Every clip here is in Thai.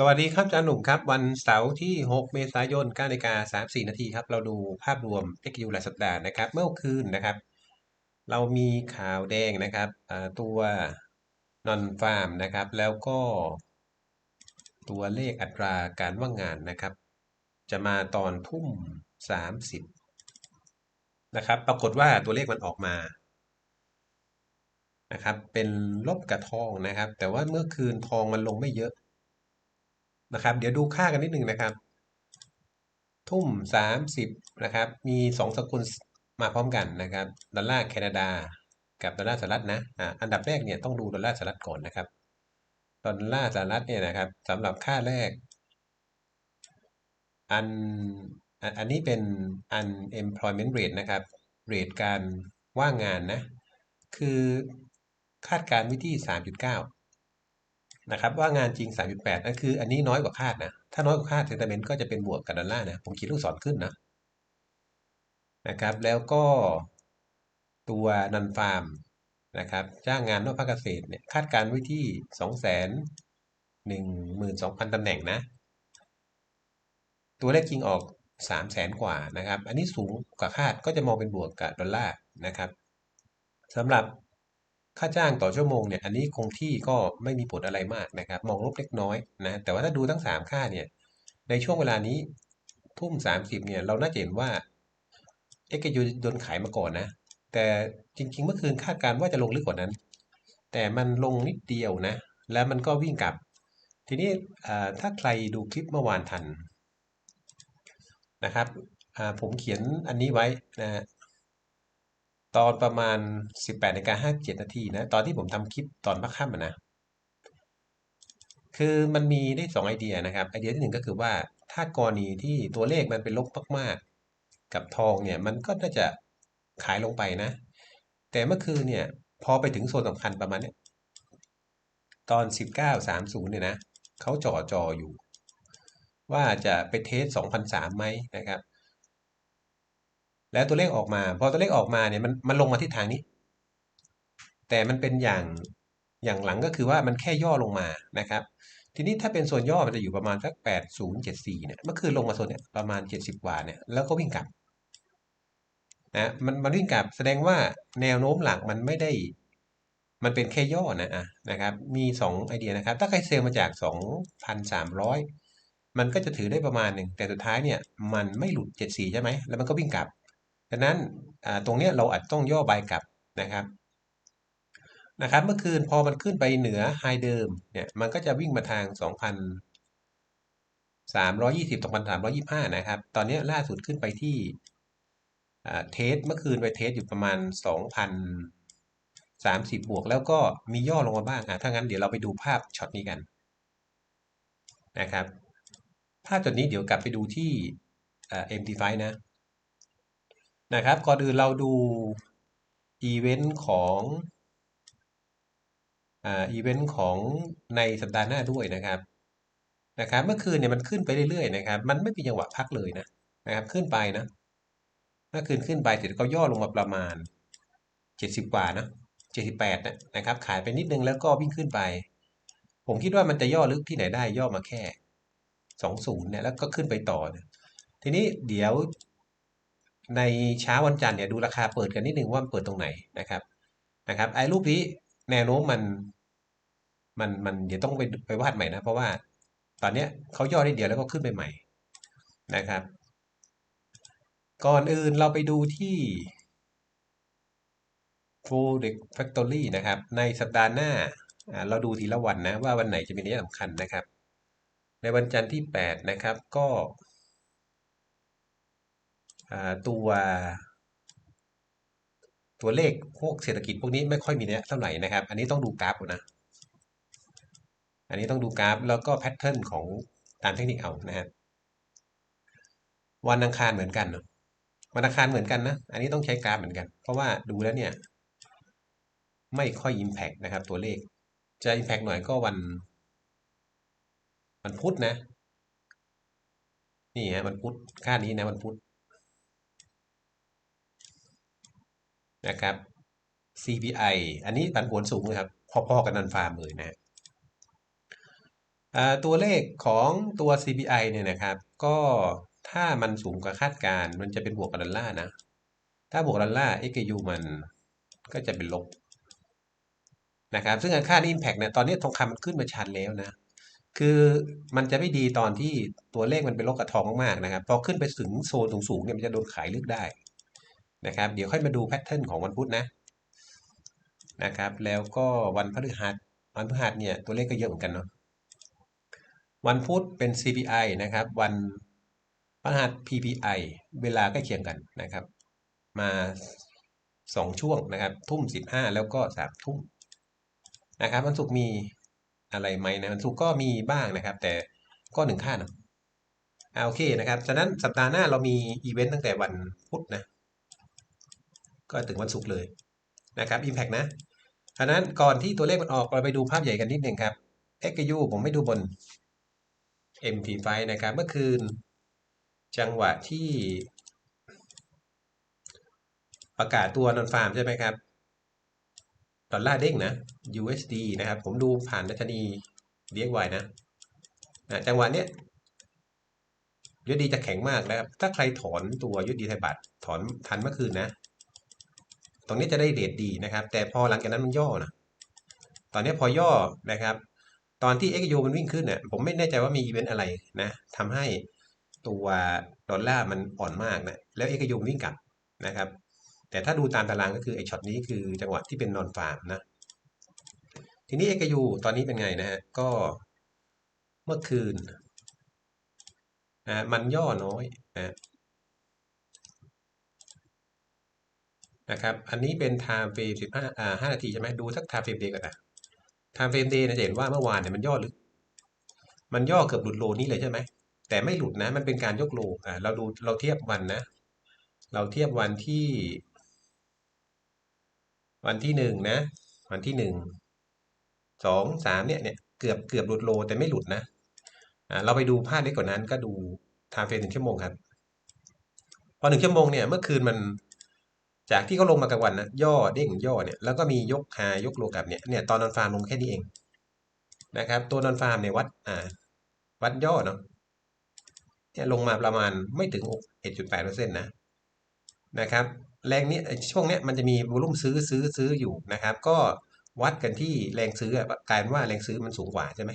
สวัสดีครับอาจารย์หนุ่มครับ วันเสาร์ที่ 6 เมษายน9นาฬิกา34 นาทีครับ เราดูภาพรวมเทคยูรายสัปดาห์นะครับ เมื่อคืนนะครับ เรามีข่าวแดงนะครับตัวนอนฟาร์มนะครับ แล้วก็ตัวเลขอัตราการว่างงานนะครับ จะมาตอนทุ่ม 30 นะครับ ปรากฏว่าตัวเลขมันออกมานะครับ เป็นลบกับทองนะครับ แต่ว่าเมื่อคืนทองมันลงไม่เยอะ นะครับ เดี๋ยวดูค่ากันนิดหนึ่งนะครับ ทุ่ม30นะครับ มี2สกุลมาพร้อมกันนะครับ ดอลลาร์แคนาดา กับดอลลาร์สหรัฐนะอ่าอันดับแรกเนี่ยต้องดูดอลลาร์สหรัฐก่อนนะครับ ดอลลาร์สหรัฐเนี่ยนะครับสำหรับค่าแรก อัน อันอันนี้เป็น unemployment rate นะครับ เรทการว่างงานนะ คือคาดการณ์ไว้ที่ 3.9 นะครับว่างานจริง 3.8นั่นคืออันนี้น้อยกว่าคาดนะ ถ้าน้อยกว่าคาดเซนติเมนต์ก็จะเป็นบวกกับดอลลาร์นะ ผมขีดลูกศรขึ้นนะนะครับ แล้วก็ตัวนันฟาร์มนะครับจ้างงานนอกภาคเกษตรเนี่ยคาดการณ์ไว้ที่ 212,000ตำแหน่งนะ ตัวเลขจริงออก 300,000กว่านะครับ อันนี้สูงกว่าคาดก็จะมองเป็นบวกกับดอลลาร์นะครับสำหรับ ค่าจ้างต่อชั่วโมงเนี่ยอันนี้คงที่ก็ไม่มีผลอะไรมากนะครับ มองลบเล็กน้อยนะแต่ว่าถ้าดูทั้ง 3 ค่าเนี่ยในช่วงเวลานี้ทุ่ม 30เนี่ยเราน่าจะเห็นว่าเอ็กยูโดนขายมาก่อนนะ แต่จริงๆ เมื่อคืนคาดการณ์ว่าจะลงลึกกว่านั้น แต่มันลงนิดเดียวนะ แล้วมันก็วิ่งกลับ ทีนี้ถ้าใครดูคลิปเมื่อวานทันนะครับผมเขียนอันนี้ไว้นะ ตอนประมาณ 18นาฬิกา57นาทีนะ ตอนที่ผมทำคลิปตอนพักค่ำนะ คือมันมีได้2ไอเดียนะครับ ไอเดียที่หนึ่งก็คือว่า ถ้ากรณีที่ตัวเลขมันเป็นลบมากๆ กับทองเนี่ย มันก็น่าจะขายลงไปนะ แต่เมื่อคืนเนี่ย พอไปถึงโซนสำคัญประมาณเนี้ยตอน 19.30 เนี่ยนะเขาจ่อจออยู่ ว่าจะไปเทส 2,003ไหมนะครับ แล้วตัวเลขออกมา พอตัวเลขออกมาเนี่ยมันมันลงมาที่ทางนี้ แต่มันเป็นอย่างอย่างหลังก็คือว่ามันแค่ย่อลงมานะครับ ทีนี้ถ้าเป็นส่วนย่อมันจะอยู่ประมาณสัก8074เจ็ดสี่เนี่ยเมื่อคืนลงมาโซนเนี่ยประมาณ70กว่าเนี่ยแล้วก็วิ่งกลับนะมันมันวิ่งกลับแสดงว่าแนวโน้มหลักมันไม่ได้ มันเป็นแค่ย่อนะอะนะครับ มี2ไอเดียนะครับ ถ้าใครเซลล์มาจาก2,300มันก็จะถือได้ประมาณหนึ่งแต่สุดท้ายเนี่ยมันไม่หลุด74ใช่ไหมแล้วมันก็วิ่งกลับ ดังนั้นตรงนี้เราอาจต้องย่อใบกลับนะครับนะครับ เมื่อคืนพอมันขึ้นไปเหนือไฮเดิมเนี่ยมันก็จะวิ่งมาทาง 2,320 2,325 นะครับ ตอนนี้ล่าสุดขึ้นไปที่เทสเมื่อคืนไปเทสอยู่ประมาณ 2,030 บวก แล้วก็มีย่อลงมาบ้างอะถ้างั้นเดี๋ยวเราไปดูภาพช็อตนี้กันนะครับ ภาพช็อตนี้เดี๋ยวกลับไปดูที่ MT5 นะ นะครับ ก่อนอื่นเราดูอีเวนต์ของอ่าอีเวนต์ของในสัปดาห์หน้าด้วยนะครับนะครับ เมื่อคืนเนี่ยมันขึ้นไปเรื่อยๆนะครับ มันไม่มีจังหวะพักเลยนะนะครับ ขึ้นไปนะเมื่อคืนขึ้นไปเสร็จก็ย่อลงมาประมาณเจ็ดสิบกว่านะเจ็ดสิบแปดนะครับ ขายไปนิดนึงแล้วก็วิ่งขึ้นไป ผมคิดว่ามันจะย่อลึกที่ไหนได้ย่อมาแค่สองศูนย์เนี่ยแล้วก็ขึ้นไปต่อทีนี้เดี๋ยว ในเช้าวันจันทร์เนี่ยดูราคาเปิดกันนิดนึงว่ามันเปิดตรงไหนนะครับนะครับไอ้รูปนี้แนวโน้มมันมันมันเดี๋ยวต้องไปไปวาดใหม่นะ เพราะว่าตอนเนี้ยเขาย่อได้เดียวแล้วก็ขึ้นไปใหม่นะครับ ก่อนอื่นเราไปดูที่ f o r e x Factory นะครับ ในสัปดาห์หน้าเราดูทีละวันนะ ว่าวันไหนจะมีนัยสำคัญนะครับ ในวันจันทร์ที่ 8 นะครับ ก็ ตัวตัวเลขพวกเศรษฐกิจพวกนี้ไม่ค่อยมีเนี่ยเท่าไหร่นะครับ อันนี้ต้องดูกราฟนะ อันนี้ต้องดูกราฟแล้วก็แพทเทิร์นของตามเทคนิคเอานะฮะวันอังคารเหมือนกันวันอังคารเหมือนกันนะ อันนี้ต้องใช้กราฟเหมือนกัน เพราะว่าดูแล้วเนี่ย ไม่ค่อยอิมแพกนะครับ ตัวเลข จะอิมแพกหน่อยก็วันวันพุธนะ นี่ฮะวันพุธค่านี้นะวันพุธ นะครับ CPI อันนี้ผันผวนสูงเลยครับ พอๆกันนันฟาร์มเลยนะตัวเลขของตัว CPI เนี่ยนะครับ ก็ถ้ามันสูงกว่าคาดการณ์มันจะเป็นบวกกับดอลลาร์นะ ถ้าบวกดอลลาร์ XU มันก็จะเป็นลบนะครับ ซึ่งค่านี้ impact เนี่ยตอนนี้ทองคำมันขึ้นมาชันแล้วนะ คือมันจะไม่ดีตอนที่ตัวเลขมันเป็นลบกับทองมากๆนะครับ พอขึ้นไปถึงโซนสูงๆเนี่ยมันจะโดนขายลึกได้ นะครับ เดี๋ยวค่อยมาดูแพทเทิร์นของวันพุธนะนะครับ แล้วก็วันพฤหัสวันพฤหัสเนี่ยตัวเลขก็เยอะเหมือนกันเนาะวันพุธเป็น CPI นะครับ วันพฤหัส PPI เวลาใกล้เคียงกันนะครับ มาสองช่วงนะครับ ทุ่มสิบห้าแล้วก็สามทุ่มนะครับวันศุกร์มีอะไรไหมนะวันศุกร์ก็มีบ้างนะครับ แต่ก็หนึ่งค่าเนาะอ่าโอเคนะครับฉะนั้นสัปดาห์หน้าเรามีอีเวนต์ตั้งแต่วันพุธนะ ก็ถึงวันศุกร์เลยนะครับ Impact นะฉะนั้นก่อนที่ตัวเลขมันออกเราไปดูภาพใหญ่กันนิดหนึ่งครับ XU ผมไม่ดูบน MT5 นะครับ เมื่อคืน จังหวะที่ ประกาศตัวนอนฟาร์มใช่ไหมครับ ดอลลาร์เด้งนะ USD นะครับ ผมดูผ่านดัชนี DXY นะนะจังหวะเนี้ยยุดีจะแข็งมากนะครับ ถ้าใครถอนตัวยุดีไทยบาทถอนทันเมื่อคืนนะ ตรงนี้จะได้เรทดีนะครับ แต่พอหลังจากนั้นมันย่อนะตอนนี้พอย่อนะครับ ตอนที่ XU มันวิ่งขึ้นเนี่ยผมไม่แน่ใจว่ามีอีเวนต์อะไรนะทำให้ตัวดอลลาร์มันอ่อนมากนะแล้ว XU วิ่งกลับนะครับ แต่ถ้าดูตามตารางก็คือไอช็อตนี้คือจังหวะที่เป็นนอนฟาร์มนะทีนี้ XU ตอนนี้เป็นไงนะฮะก็เมื่อคืนนะมันย่อน้อยนะ นะครับ อันนี้เป็น time frame 15อ่า5นาทีใช่ไหมดูสัก time frame day ก่อนนะ time frame day นะจะเห็นว่าเมื่อวานเนี่ยมันย่อลึก มันย่อเกือบหลุดโลนี้เลยใช่ไหม แต่ไม่หลุดนะ มันเป็นการยกโลอ่าเราดูเราเทียบวันนะ เราเทียบวันที่ วันที่หนึ่งนะ วันที่หนึ่งสองสามเนี่ยเนี่ยเกือบเกือบหลุดโลแต่ไม่หลุดนะอ่าเราไปดูภาพเล็กกว่านั้นก็ดู time frame หนึ่งชั่วโมงครับ พอหนึ่งชั่วโมงเนี่ยเมื่อคืนมัน จากที่เขาลงมากลางวันนะย่อเด้งย่อเนี่ยแล้วก็มียกหายกโลกับเนี่ยเนี่ยตอนนอนฟาร์มลงแค่นี้เองนะครับตัวนอนฟาร์มเนี่ยวัดอ่าวัดย่อเนาะเนี่ยลงมาประมาณไม่ถึง1.8%นะนะครับแรงนี้ช่วงเนี้ยมันจะมีวอลุ่มซื้อซื้อซื้ออยู่นะครับ ก็วัดกันที่แรงซื้อกลายเป็นว่าแรงซื้อมันสูงกว่าใช่ไหม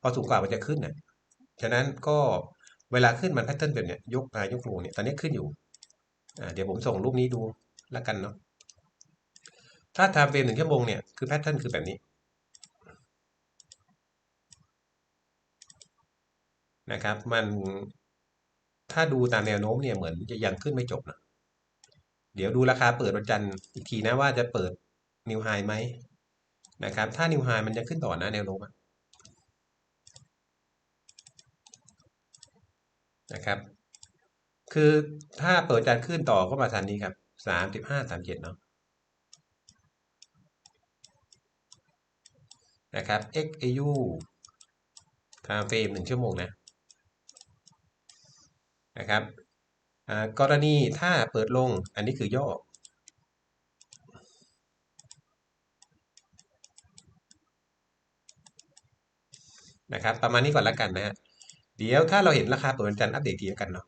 พอสูงกว่ามันจะขึ้นน่ะฉะนั้นก็เวลาขึ้นมันแพทเทิร์นแบบเนี้ยยกมายกลงเนี่ยตอนนี้ขึ้นอยู่อ่าเดี๋ยวผมส่งรูปนี้ดู ล้วกันเนาะถ้าไทม์เฟรมหนึ่งชั่วโมงเนี่ยคือแพทเทิร์นคือแบบนี้นะครับมันถ้าดูตามแนวโน้มเนี่ยเหมือนจะยังขึ้นไม่จบนะเดี๋ยวดูราคาเปิดวันจันทร์อีกทีนะว่าจะเปิดนิวไฮไหมนะครับถ้านิวไฮมันจะขึ้นต่อนะแนวโน้มนะครับ คือถ้าเปิดจานขึ้นต่อก็มาทันนี้ครับ สามสิบห้าสามเจ็ดเนาะนะครับ XAU ไทม์เฟรมหนึ่งชั่วโมงนะนะครับกรณีถ้าเปิดลงอันนี้คือย่อนะครับประมาณนี้ก่อนแล้วกันนะฮะเดี๋ยวถ้าเราเห็นราคาเปิดวันจันทร์อัปเดตทีกันเนาะ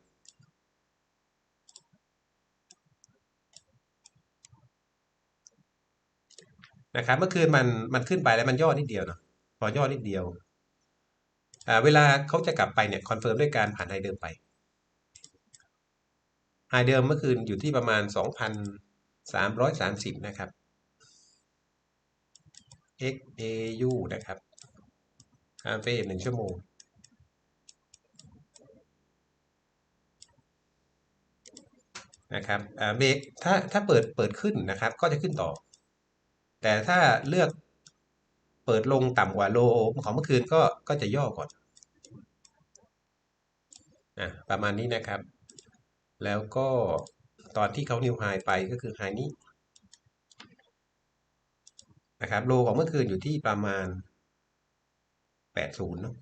นะครับเมื่อคืนมันมันขึ้นไปแล้วมันย่อนิดเดียวเนาะพอย่อนิดเดียวอ่าเวลาเขาจะกลับไปเนี่ยคอนเฟิร์มด้วยการผ่านไฮเดิมไปไฮเดิมเมื่อคืนอยู่ที่ประมาณ 2,330 นะครับ XAU นะครับไทม์เฟรมหนึ่งชั่วโมง นะครับอ่าเบรกถ้าถ้าเปิดเปิดขึ้นนะครับ ก็จะขึ้นต่อ แต่ถ้าเลือกเปิดลงต่ำกว่าโลของเมื่อคืนก็ก็จะย่อก่อนอะประมาณนี้นะครับ แล้วก็ตอนที่เขานิวไฮไปก็คือไฮนี้นะครับโลของเมื่อคืนอยู่ที่ประมาณ 80เนาะ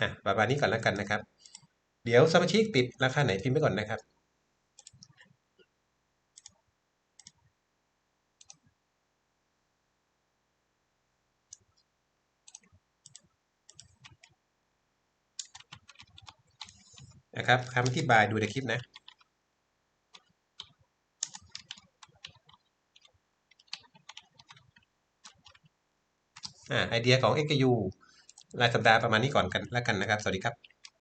อะประมาณนี้ก่อนแล้วกันนะครับ เดี๋ยวสมาชิกติดราคาไหนพิมพ์ไปก่อนนะครับ นะครับคำอธิบายดูในคลิปนะอ่าไอเดียของ XU รายสัปดาห์ประมาณนี้ก่อนกันแล้วกันนะครับ สวัสดีครับ